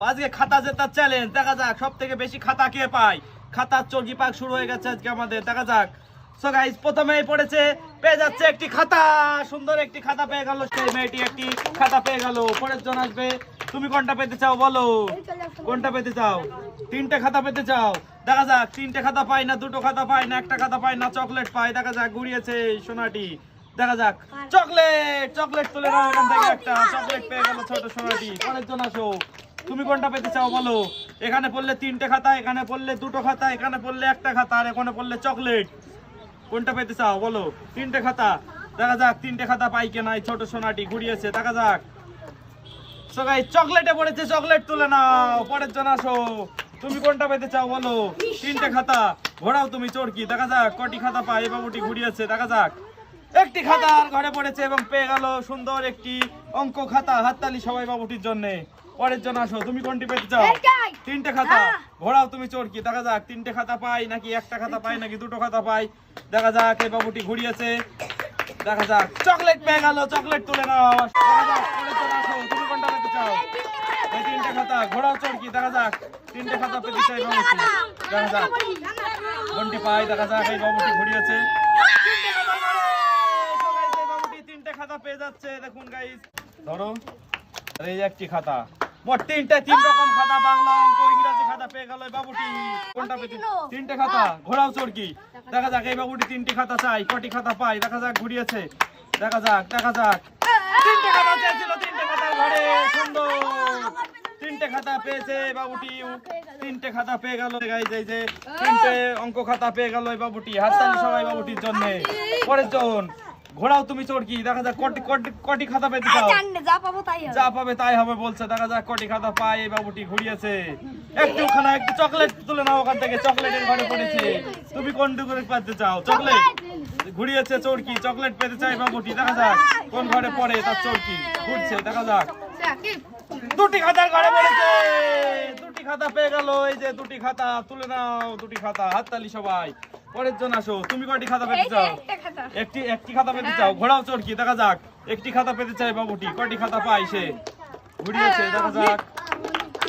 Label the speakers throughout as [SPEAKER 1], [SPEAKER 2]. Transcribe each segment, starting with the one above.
[SPEAKER 1] আজকে খাতা জেতার চ্যালেঞ্জ দেখা যাক সব থেকে বেশি খাতা কে পায়। খাতার চর্গি পাক শুরু হয়ে গেছে আজকে আমাদের, দেখা যাক। খাতা, সুন্দর একটি খাতা পেয়ে খাতা পেয়ে পরের কোনটা পেতে চাও তিনটে খাতা পেতে চাও। দেখা যাক, তিনটে খাতা না, দুটো খাতা না, একটা খাতা না চকলেট পাই দেখা যাক, ঘুরিয়েছে সোনাটি। দেখা যাক চকলেট চকলেট তুলে একটা। চকলেট পেয়ে গেল ছোট সোনাটি। পরের জন আসো তুমি কোনটা পেতে চাও বলো? এখানে পড়লে তিনটে খাতা, এখানে পড়লে দুটো খাতা, এখানে পড়লে একটা খাতা, আর এখানে পড়লে চকলেট। কোনটা পেতে চাও বলো? তিনটে খাতা। দেখা যাক, তিনটে খাতা পাই কিনা। এই ছোট সোনাটি ঘুরিয়েছে, দেখা যাক। সবাই চকলেটে পড়েছে, চকলেট তুলে নাও। পরের জন আসো। তুমি কোনটা পেতে চাও বলো? তিনটে খাতা। ঘোরাও তুমি চোরকি। দেখা যাক, কটি খাতা পাই এই বাবুটি ঘুরিয়েছে, দেখা যাক। একটি খাতা ঘরে পড়েছে এবং পেয়ে গেল সুন্দর একটি অঙ্ক খাতা, হাততালি সবাই বাবুটির জন্য। পরের জন আসো তুমি কোনটি পেতে চাও? তিনটে খাতা।
[SPEAKER 2] হ্যাঁ।
[SPEAKER 1] ঘোরাও তুমি চোরকি দেখা যাক তিনটে খাতা পাই নাকি একটা খাতা পাই নাকি দুটো খাতা পাই? দেখা যাক এই বাবুটি ঘুরিয়েছে। দেখা যাক। চকলেট পেয়ে গেল চকলেট তুলে নাও। দেখা যাক আসো তুমি কোনটা পেতে চাও? এই তিনটে খাতা। ঘোরাও চোরকি দেখা যাক তিনটে খাতা পেতে চাই বাবুটি। দেখা যাক। কোনটি পাই? দেখা যাক এই বাবুটি ঘুরিয়েছে। তিনটে খাতা পেয়ে যাচ্ছে। দেখুন গাইস ধরো আর এই একটি খাতা। মোট তিনটে তিন রকম খাতা বাংলা অঙ্ক ইংরেজি খাতা পেয়ে গেল বাবুটি। কোনটা পেতে তিনটে খাতা ঘোরাও চোরকি। দেখা যাক এই বাবুটি তিনটি খাতা চাই কটি খাতা পাই দেখা যাক ঘুরিয়েছে। দেখা যাক দেখা যাক। তিনটে খাতা চেয়েছিল তিনটে খাতা ঘরে সুন্দর। তিনটে খাতা পেয়েছে বাবুটি। তিনটে খাতা পেয়ে গেল গাইজ এই যে তিনটে অঙ্ক খাতা পেয়ে গেল বাবুটি। হাততালি সবাই বাবুটির জন্য। পরের জন। ঘোড়াও তুমি চোরকি দেখা যাক কটি কটি কটি খাতা পেতে চাও।
[SPEAKER 2] জানলে যা পাবো তাই হবে।
[SPEAKER 1] যা পাবে তাই হবে বলছে দেখা যাক কটি খাতা পায় এই বাবুটি ঘুরিয়েছে। একটু খানা একটু চকলেট তুলে নাও ওখান থেকে চকলেটের ঘরে পড়েছে। তুমি কোন করে পেতে চাও? চকলেট? ঘুরিয়েছে চোরকি চকলেট পেতে চাই বাবুটি দেখা যাক কোন ঘরে পড়ে তার চোরকি ঘুরছে দেখা যাক। দুটি খাতার ঘরে পড়েছে। দুটি খাতা পেয়ে গেল এই যে দুটি খাতা তুলে নাও দুটি খাতা হাততালি সবাই। পরের জন আসো। তুমি কয়টি খাতা পেতে চাও?
[SPEAKER 2] একটি
[SPEAKER 1] একটি খাতা পেতে চাও? ঘোড়াও চোরকি দেখা যাক। একটি খাতা পেতে চাই বাবুটি। কয়টি খাতা পাই সে? ঘুরিয়েছে দেখা যাক।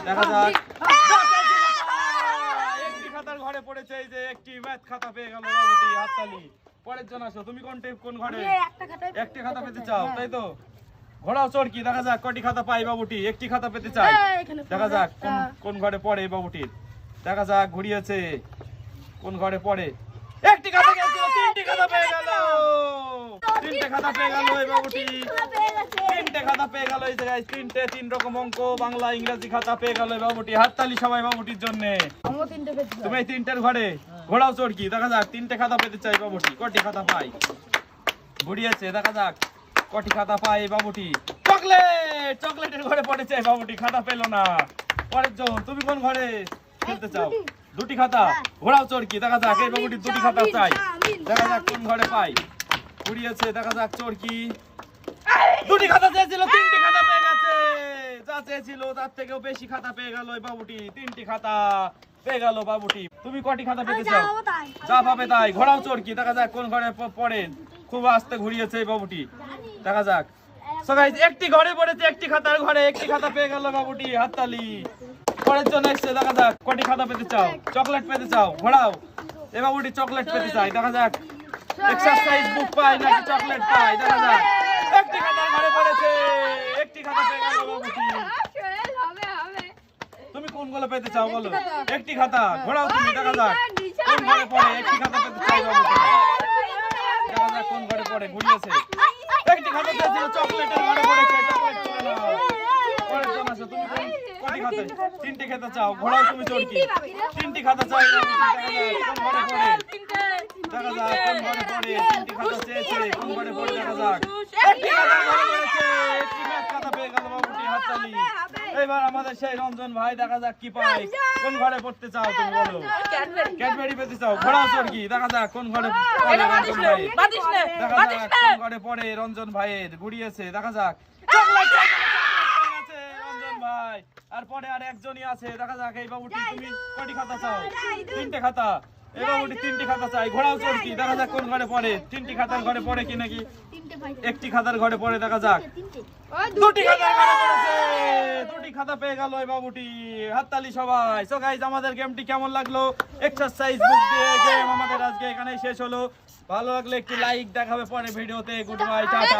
[SPEAKER 1] দেখা যাক। একটি খাতার ঘরে পড়েছে এই যে একটি ম্যাথ খাতা পেয়ে গেল বাবুটি হাততালি। পরের জন আসো। তুমি কোন ঘরে?
[SPEAKER 2] আমি একটা
[SPEAKER 1] খাতা পেতে চাও তাই তো? ঘোড়াও দেখা যাক কটি খাতা পাই বাবুটি। একটি খাতা পেতে চাই। দেখা যাক কোন কোন ঘরে পড়ে বাবুটির। দেখা যাক ঘুরিয়েছে কোন ঘরে পড়ে? একটি খাতা গেছিল তিনটি খাতা পেয়ে গেল। তিনটে খাতা পেয়ে গেল এই বাবুটি তিনটে খাতা পেয়ে গেল এই জায়গায়। তিনটে তিন রকম অঙ্ক বাংলা ইংরেজি খাতা পেয়ে গেল এই বাবুটি হাততালি সবাই বাবুটির জন্য। তুমি এই তিনটের ঘরে ঘোড়াও চোরকি দেখা যাক তিনটে খাতা পেতে চাই বাবুটি কটি খাতা পাই? ঘুরিয়েছে দেখা যাক। কটি খাতা পাই এই বাবুটি চকলেট! চকলেটের ঘরে পড়েছে বাবুটি খাতা পেল না। পরের জন তুমি কোন ঘরে খেলতে চাও? দুটি খাতা। ঘোড়াও চোরকি দেখা যাক এই বাবুটি দুটি খাতা চাই। দেখা যাক কোন ঘরে পাই। ঘুরিয়েছে দেখা যাক চোরকি দুটি খাতা চেয়েছিল তিনটি খাতা পেয়ে গেছে। যা চেয়েছিল তার থেকেও বেশি খাতা পেয়ে গেল এই বাবুটি। তিনটি খাতা পেয়ে গেল বাবুটি। তুমি কটি খাতা পেতে চাও? যা পাবে তাই। ঘোড়াও চোরকি দেখা যাক কোন ঘরে প- পড়ে খুব আস্তে ঘুরিয়েছে এই বাবুটি। দেখা যাক। Guys, একটি ঘরে পড়েছে একটি খাতার ঘরে একটি খাতা পেয়ে গেল বাবুটি হাততালি। পরের জন্য এসছে, দেখা যাক, কটি খাতা পেতে চাও? চকলেট পেতে চাও? ঘোড়াও এ বাবুটি চকলেট পেতে চাই দেখা যাক। এক্সারসাইজ বুক পাই নাকি চকলেট পাই দেখা যাক। একটি খাতার ঘরে পড়েছে, একটি খাতা পেয়ে গেল তুমি কোনগুলো পেতে চাও বলো? একটি খাতা ঘোড়াও তুমি, দেখা যাক। কোন ঘরে পড়ে, একটি খাতা পেতে চাই দেখা যাক কোন ঘরে পড়ে ঘুরিয়েছে একটি খাতা পেয়েছিল, চকলেটের ঘরে পড়েছে, চকলেট তুলে নাও পরের জন আসো তুমি কোন কটি খাতা তিনটি খাতা চাও ঘোড়াও তুমি চড়কি তিনটি খাতা চাই বাবুটি, দেখা যাক কোন ঘরে পড়ে। দেখা যাক কোন ঘরে পড়ে তিনটি খাতা চেয়েছে কোন ঘরে পড়ে দেখা যাক। একটি খাতা ঘরে পড়েছে একটি ম্যাথ খাতা পেয়ে গেল বাবুটি হাততালি। এবার আমাদের সেই রঞ্জন ভাই দেখা যাক কি পায়। কোন ঘরে পড়তে চাও তুমি বলো। ক্যাডবেরি পেতে চাও ঘোড়া চড়কি দেখা যাক কোন ঘরে রঞ্জন ভাই। দেখা যাক কোন ঘরে পড়ে রঞ্জন ভাইয়ের ঘুরিয়েছে দেখা যাক চকলেট, চকলেট, চকলেট পেয়ে গেছে ভাই আর পরে আর একজনই আছে। দেখা যাক এই বাবুটি তুমি কটি খাতা চাও? তিনটে খাতা। এই বাবুটি তিনটি খাতা চাই। ঘোড়াও দেখা যাক কোন ঘরে পড়ে। তিনটি খাতার ঘরে পড়ে কি নাকি? একটি খাতার ঘরে পড়ে দেখা যাক। দুটি। খাতার ঘরে পড়েছে। দুটি খাতা পেয়ে গেল এই বাবুটি। হাততালি সবাই। সো গাইজ আমাদের গেমটি কেমন লাগল? এক্সারসাইজ বুক দিয়ে গেম আমাদের আজকে এখানেই শেষ হলো। ভালো লাগলে একটি লাইক দেখাবে পরে ভিডিওতে। Good bye tata!